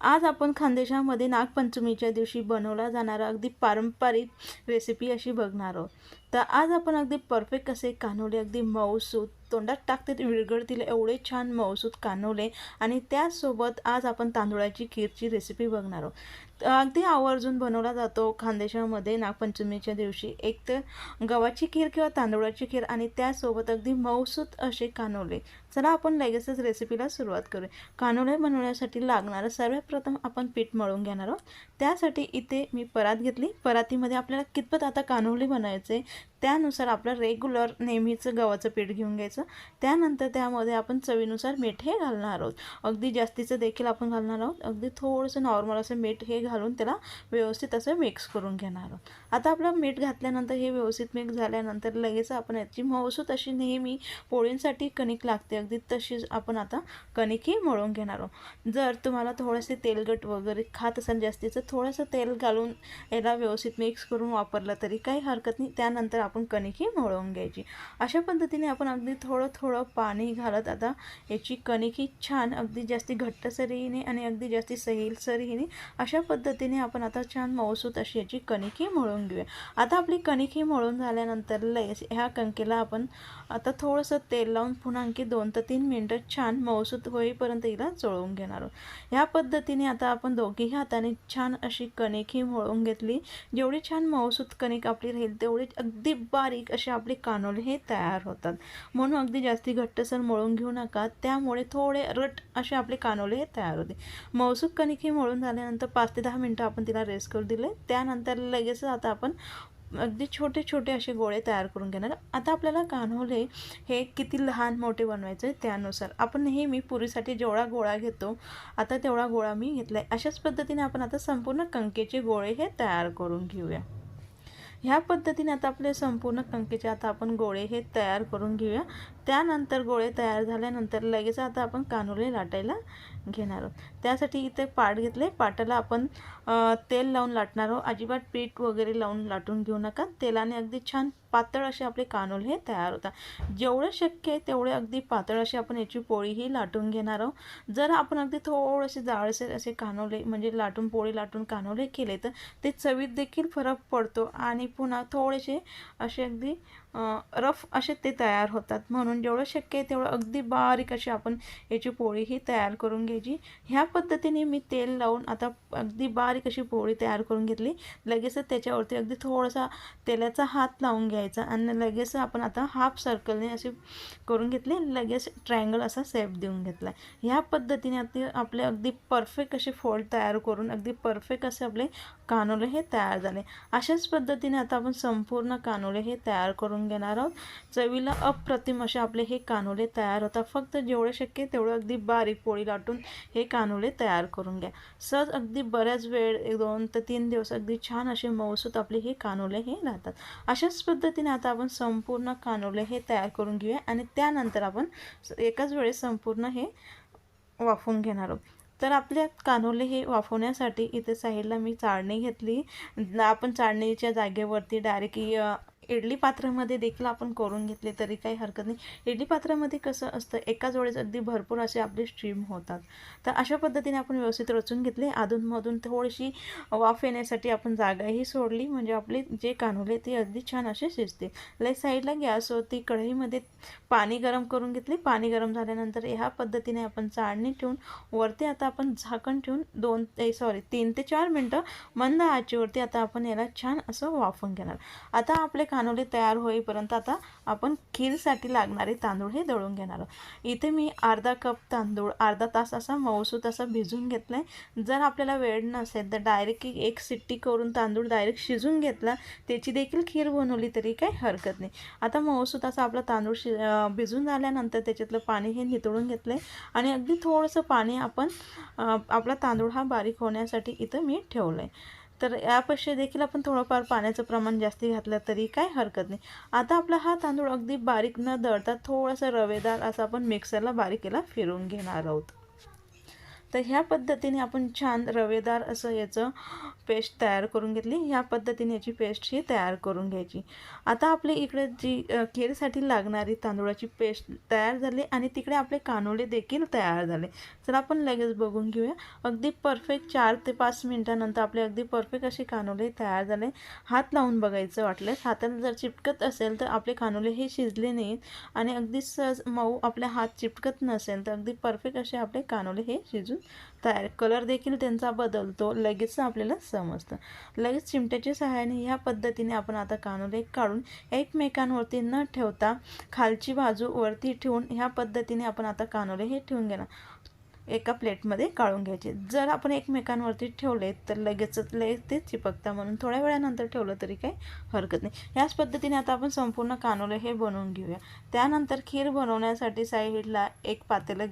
आज आपण खानदेशामध्ये नागपंचमीच्या दिवशी बनवला जाणारा अगदी पारंपरिक रेसिपी अशी बघणार आहोत. तर आज आपण अगदी परफेक्ट असे कानवले अगदी मऊसूत तोंडात टाकते विरघळतील एवढे छान मऊसूत कानवले आणि त्याचसोबत आज आपण तांदुळाची खीरची रेसिपी बघणार आहोत. अगदी आवर्जून बनवला जातो खानदेशामध्ये नागपंचमीच्या दिवशी. एक तर गव्हाची खीर किंवा तांदुळाची खीर आणि त्यासोबत अगदी मऊसूत असे कानवले चला आपण लगेचच रेसिपीला सुरुवात करूया. कानोले बनवण्यासाठी लागणारं सर्वात प्रथम आपण पीठ मळून घेणार आहोत. त्यासाठी इथे मी परात घेतली. परातीमध्ये आपल्याला कितपत आता कानोले बनायचे त्यानुसार आपलं रेग्युलर नेहमीचं गव्हाचं पीठ घेऊन घ्यायचं. त्यानंतर त्यामध्ये आपण चवीनुसार मीठ हे घालणार आहोत. अगदी जास्तीचं देखील आपण घालणार आहोत. अगदी थोडंसं नॉर्मल असं मीठ हे घालून त्याला व्यवस्थित असं मिक्स करून घेणार आहोत. आता आपलं मीठ घातल्यानंतर हे व्यवस्थित मिक्स झाल्यानंतर लगेच आपण याची मौसूत अशी नेहमी पोळींसाठी कणिक लागते अगदी तशीच आपण आता कणिकही मळून घेणार आहोत. जर तुम्हाला थोडेसे तेलगट वगैरे खात असेल जास्तीचं थोडंसं तेल घालून याला व्यवस्थित मिक्स करून वापरलं तरी काही हरकत नाही. त्यानंतर आपण कणिक ही मळवून घ्यायची. अशा पद्धतीने आपण अगदी थोडं थोडं पाणी घालत आता याची कणिक ही छान अगदी जास्ती घट्टसरीने आणि अगदी जास्ती सहीलसरीने अशा पद्धतीने आपण आता छान मऊसूत अशी याची कणिक ही मळून घेऊया. आता आपली कणिक ही मळून झाल्यानंतर लय ह्या कणकेला आपण आता थोडंसं तेल लावून पुन्हा आणखी दोन तर तीन मिनटं छान मऊसूत होईपर्यंत हिला चोळून घेणार आहोत. ह्या पद्धतीने आता आपण दोघीही हाताने छान अशी कणिक ही मळून घेतली. जेवढी छान मऊसूत कणिक आपली राहील तेवढी अगदी बारीक असे आपले कानोले हे तयार होतात. म्हणून अगदी जास्ती घट्टसर मळून घेऊ नका. त्यामुळे थोडे रट असे आपले कानोले हे तयार होते. मौसूक कणिक ही मळून झाल्यानंतर पाच ते दहा मिनटं आपण तिला रेस्ट करू दिले. त्यानंतर लगेचच आता आपण अगदी छोटे छोटे असे गोळे तयार करून घेणार. आता आपल्याला कान्होले हे किती लहान मोठे बनवायचे त्यानुसार. आपण नेहमी पुरीसाठी जेवढा गोळा घेतो आता तेवढा गोळा मी घेतला आहे अशाच पद्धतीने आपण आता संपूर्ण कंकेचे गोळे हे तयार करून घेऊया. ह्या पद्धतीने आता आपले संपूर्ण कंकेचे आता आपण गोळे हे तयार करून घेऊया. त्यानंतर गोळे तयार झाल्यानंतर लगेच आता आपण कानुले लाटायला घेणार आहोत. त्यासाठी इथे पाट घेतले. पाटाला आपण तेल लावून लाटणार आहोत. अजिबात पीठ वगैरे लावून लाटून घेऊ नका. तेलाने अगदी छान पातळ असे आपले कानोले हे तयार होतात. जेवढं शक्य आहे तेवढे अगदी पातळ असे आपण याची पोळीही लाटून घेणार आहोत. जर आपण अगदी थोडेसे जाळसे असे कानोले म्हणजे लाटून पोळी लाटून कानोले केले तर ते चवीत देखील फरक पडतो आणि पुन्हा थोडेसे असे अगदी रफ असे ते तयार होतात. म्हणून जेवढं शक्य आहे तेवढं अगदी बारीक अशी आपण याची पोळी ही तयार करून घ्यायची. ह्या पद्धतीने मी तेल लावून आता अगदी बारीक अशी पोळी तयार करून घेतली. लगेचच त्याच्यावरती अगदी थोडासा तेलाचा हात लावून घ्यायचा आणि लगेच आपण आता हाफ सर्कलने असे करून घेतले लगेच ट्रायंगल असा सेप देऊन घेतला. ह्या पद्धतीने आता आपले अगदी परफेक्ट असे फोल्ड तयार करून अगदी परफेक्ट असे आपले कानोले हे तयार झाले. अशाच पद्धतीने आता आपण संपूर्ण कानोले हे तयार करून घेणार आहोत. चवीला अप्रतिम असे आपले हे कानोले तयार होतात. फक्त जेवढे शक्य तेवढं अगदी बारीक पोळी लाटून हे कानोले तयार करून घ्या. सहज अगदी बऱ्याच वेळ एक दोन ते तीन दिवस अगदी छान असे मऊसूत आपले हे कानोले हे राहतात. अशाच पद्धतीने आता आपण संपूर्ण कानोले हे तयार करून घेऊया आणि त्यानंतर आपण एकाच वेळेस संपूर्ण हे वाफवून घेणार आहोत. तर आपल्या कानोले हे वाफवण्यासाठी इथे साईडला मी चाळणी घेतली. आपण चाळणीच्या जागेवरती डायरेक्ट इडली पात्रामध्ये देखील आपण करून घेतले तरी काही हरकत नाही. इडली पात्रामध्ये कसं असतं एकाच वेळेस अगदी भरपूर असे आपले स्ट्रीम होतात. तर अशा पद्धतीने आपण व्यवस्थित रचून घेतले. अधूनमधून थोडीशी वाफ येण्यासाठी आपण जागाही सोडली. म्हणजे आपले जे कानुले ते अगदी छान असे शिजते लाईक साईडला गॅसवरती कढईमध्ये पाणी गरम करून घेतले. पाणी गरम झाल्यानंतर ह्या पद्धतीने आपण चाळणी ठेवून वरती आता आपण झाकण ठेवून दोन ते सॉरी तीन ते चार मिनटं मंद आचेवरती आता आपण याला छान असं वाफून घेणार. आता आपले कानोले तयार होईपर्यंत आता आपण खीरसाठी लागणारे तांदूळ हे दळून घेणार आहोत. इथे मी अर्धा कप तांदूळ अर्धा तास असा मऊसूत असा भिजून घेतला आहे जर आपल्याला वेळ नसेल तर डायरेक्ट एक सिट्टी करून तांदूळ डायरेक्ट शिजून घेतला त्याची देखील खीर बनवली तरी काही हरकत नाही. आता मऊसूत असा आपला तांदूळ शि भिजून झाल्यानंतर त्याच्यातलं पाणी हे नितळून घेतलं आहे आणि अगदी थोडंसं पाणी आपण आपला तांदूळ हा बारीक होण्यासाठी इथं मी ठेवलं आहे तर यापेक्षा देखील आपण थोडंफार पाण्याचं प्रमाण जास्ती घातलं तरी काय हरकत नाही. आता आपला हा तांदूळ अगदी बारीक न दळता थोडासा रवेदार असा आपण मिक्सरला बारीक याला फिरून घेणार आहोत. तर ह्या पद्धतीने आपण छान रवेदार असं याचं पेस्ट तयार करून घेतली. ह्या पद्धतीने याची पेस्ट ही तयार करून घ्यायची. आता आपली इकडे जी खीरसाठी लागणारी तांदूळाची पेस्ट तयार झाली आणि तिकडे आपले कानोले देखील तयार झाले. तर आपण लगेच बघून घेऊया. अगदी परफेक्ट चार ते पाच मिनटानंतर आपले अगदी परफेक्ट असे कानोले तयार झाले. हात लावून बघायचं वाटलं. हाताला जर चिपकत असेल तर आपले कानोले हे शिजले नाहीत आणि अगदी सहज मऊ आपल्या हात चिपकत नसेल तर अगदी परफेक्ट असे आपले कानोले हे शिजून तयार. कलर देखील त्यांचा बदलतो लगेच आपल्याला समजतं. लगेच चिमट्याच्या सहाय्याने ह्या पद्धतीने आपण आता कानोले काढून एकमेकांवरती न ठेवता खालची बाजू वरती ठेवून ह्या पद्धतीने आपण आता कानोले हे ठेवून घेणार. एका प्लेटमध्ये काढून घ्यायचे. जर आपण एकमेकांवरती ठेवले तर लगेचच लगेच ते चिपकता. म्हणून थोड्या वेळानंतर ठेवलं तरी काही हरकत नाही. ह्याच पद्धतीने आता आपण संपूर्ण कानोले हे बनवून घेऊया. त्यानंतर खीर बनवण्यासाठी साईडला एक पातेलं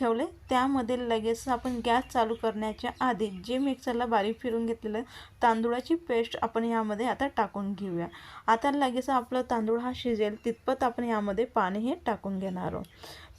ठेवले. त्यामध्ये लगेच आपण गॅस चालू करण्याच्या आधी जे मिक्सरला बारीक फिरून घेतलेलं तांदूळाची पेस्ट आपण यामध्ये आता टाकून घेऊया. आता लगेच आपलं तांदूळ हा शिजेल तितपत आपण यामध्ये पाणी हे टाकून घेणार आहोत.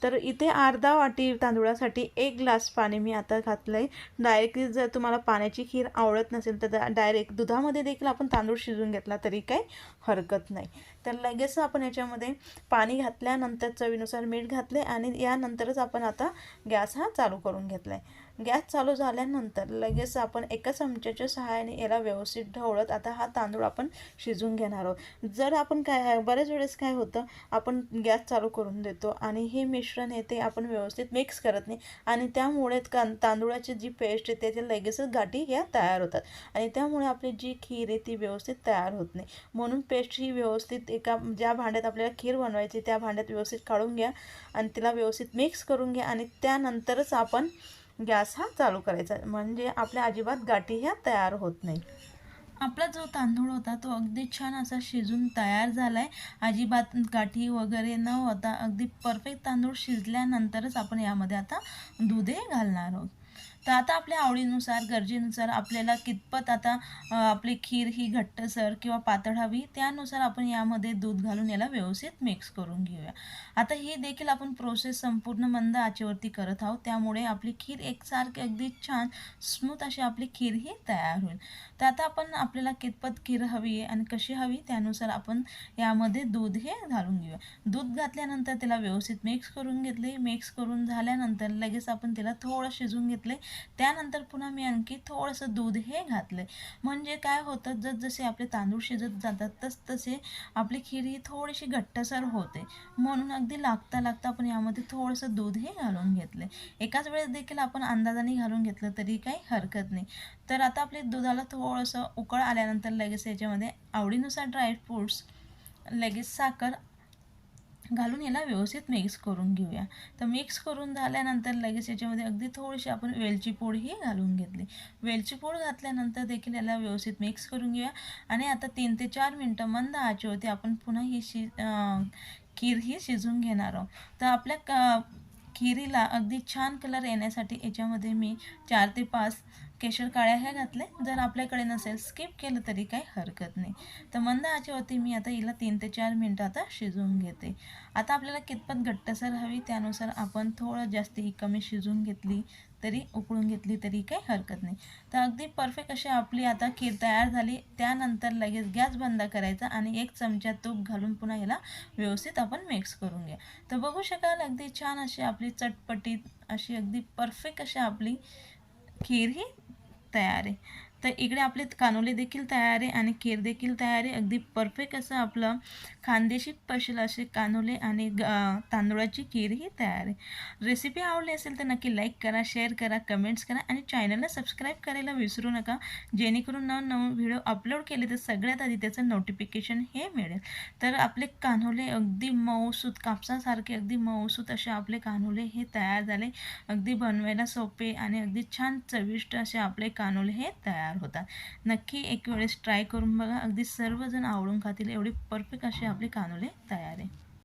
तर इथे अर्धा वाटी तांदूळासाठी एक ग्लास पाणी मी आता घातलं आहे डायरेक्टली जर तुम्हाला पाण्याची खीर आवडत नसेल तर डायरेक्ट दुधामध्ये देखील आपण तांदूळ शिजून घेतला तरी काही हरकत नाही. तर लगेच आपण याच्यामध्ये पाणी घातल्यानंतर चवीनुसार मीठ घातले आणि यानंतरच आपण आता गॅस हा चालू करून घेतला आहे गॅस चालू झाल्यानंतर लगेच आपण एका चमच्याच्या सहाय्याने याला व्यवस्थित ढवळत आता हा तांदूळ आपण शिजून घेणार आहोत. जर आपण काय बऱ्याच वेळेस काय होतं आपण गॅस चालू करून देतो आणि हे मिश्रण आहे ते आपण व्यवस्थित मिक्स करत नाही आणि त्यामुळे का तांदुळाची जी पेस्ट आहे ते लगेचच गाठी ह्या तयार होतात आणि त्यामुळे आपली जी खीर आहे ती व्यवस्थित तयार होत नाही. म्हणून पेस्ट ही व्यवस्थित एका ज्या भांड्यात आपल्याला खीर बनवायची त्या भांड्यात व्यवस्थित काढून घ्या आणि तिला व्यवस्थित मिक्स करून घ्या आणि त्यानंतरच आपण गॅस हा चालू करायचा. म्हणजे आपल्या अजिबात गाठी ह्या तयार होत नाही. आपला जो तांदूळ होता तो अगदी छान असा शिजून तयार झाला आहे अजिबात गाठी वगैरे न होता अगदी परफेक्ट तांदूळ शिजल्यानंतरच आपण यामध्ये आता दुधे घालणार आहोत. तर आता आपल्या आवडीनुसार गरजेनुसार आपल्याला कितपत आता आपली खीर ही घट्टसर किंवा पातळ हवी त्यानुसार आपण यामध्ये दूध घालून याला व्यवस्थित मिक्स करून घेऊया. आता ही देखील आपण प्रोसेस संपूर्ण मंद आचेवरती करत आहोत त्यामुळे आपली खीर एकसारखी अगदी छान स्मूथ अशी आपली खीर ही तयार होईल. तर आता आपण आपल्याला कितपत खीर हवी आहे आणि कशी हवी त्यानुसार आपण यामध्ये दूध हे घालून घेऊया. दूध घातल्यानंतर त्याला व्यवस्थित मिक्स करून घेतले. मिक्स करून झाल्यानंतर लगेच आपण त्याला थोडं शिजून घेतले. त्यानंतर पुन्हा मी आणखी थोडंसं दूध हे घातलं म्हणजे काय होतं जसजसे आपले तांदूळ शिजत जातात तस तसे आपली खीर ही थोडीशी घट्टसर होते. म्हणून अगदी लागता लागता आपण यामध्ये थोडंसं दूध हे घालून घेतले एकाच वेळेस देखील आपण अंदाजाने घालून घेतलं तरी काही हरकत नाही. तर आता आपले दुधाला थोडंसं उकळ आल्यानंतर लगेच याच्यामध्ये आवडीनुसार ड्रायफ्रूट्स लगेच साखर घालून याला व्यवस्थित मिक्स करून घेऊया. तर मिक्स करून झाल्यानंतर लगेच याच्यामध्ये अगदी थोडीशी आपण वेलची पूडही घालून घेतली. वेलची पूड घातल्यानंतर देखील याला व्यवस्थित मिक्स करून घेऊया. आणि आता तीन ते चार मिनटं मंद आचेवरती आपण पुन्हा ही शि खीरही खीर ही शिजून घेणार आहोत. तर आपल्या क खिरीला अगदी छान कलर येण्यासाठी याच्यामध्ये मी चार ते पाच केशर काळ्या ह्या घातले जर आपल्याकडे नसेल स्किप केलं तरी काही हरकत नाही. तर मंद आचेवरती मी आता हिला तीन ते चार मिनटं आता शिजवून घेते. आता आपल्याला कितपत घट्टसर हवी त्यानुसार आपण थोडं जास्ती कमी शिजवून घेतली तरी उकळून घेतली तरी काही हरकत नाही. तर अगदी परफेक्ट अशी आपली आता खीर तयार झाली. त्यानंतर लगेच गॅस बंद करायचा आणि एक चमचा तूप घालून पुन्हा याला व्यवस्थित आपण मिक्स करून घ्या. तर बघू शकाल अगदी छान अशी आपली चटपटीत अशी अगदी परफेक्ट अशी आपली खीर ही तयार. आहे तर इकडे आपले कानोले देखील तयार आहे आणि खीर देखील तयार आहे. अगदी परफेक्ट असं आपलं खानदेशी पशल असे कानोले आणि ग तांदूळाची खीर ही तयार आहे. रेसिपी आवडली असेल तर नक्की लाईक करा शेअर करा कमेंट्स करा आणि चॅनलला सबस्क्राईब करायला विसरू नका. जेणेकरून नवनवीन व्हिडिओ अपलोड केले तर सगळ्यात आधी त्याचं नोटिफिकेशन हे मिळेल. तर आपले कान्होले अगदी मऊसूत कापसासारखे अगदी मऊसूत असे आपले कान्होले हे तयार झाले. अगदी बनवायला सोपे आणि अगदी छान चविष्ट असे आपले कानोले हे तयार तयार होतात. नक्की एक वेळेस ट्राय करून बघा. अगदी सर्वजण आवडून खातील. एवढे परफेक्ट असे आपले कानोले तयार आहे.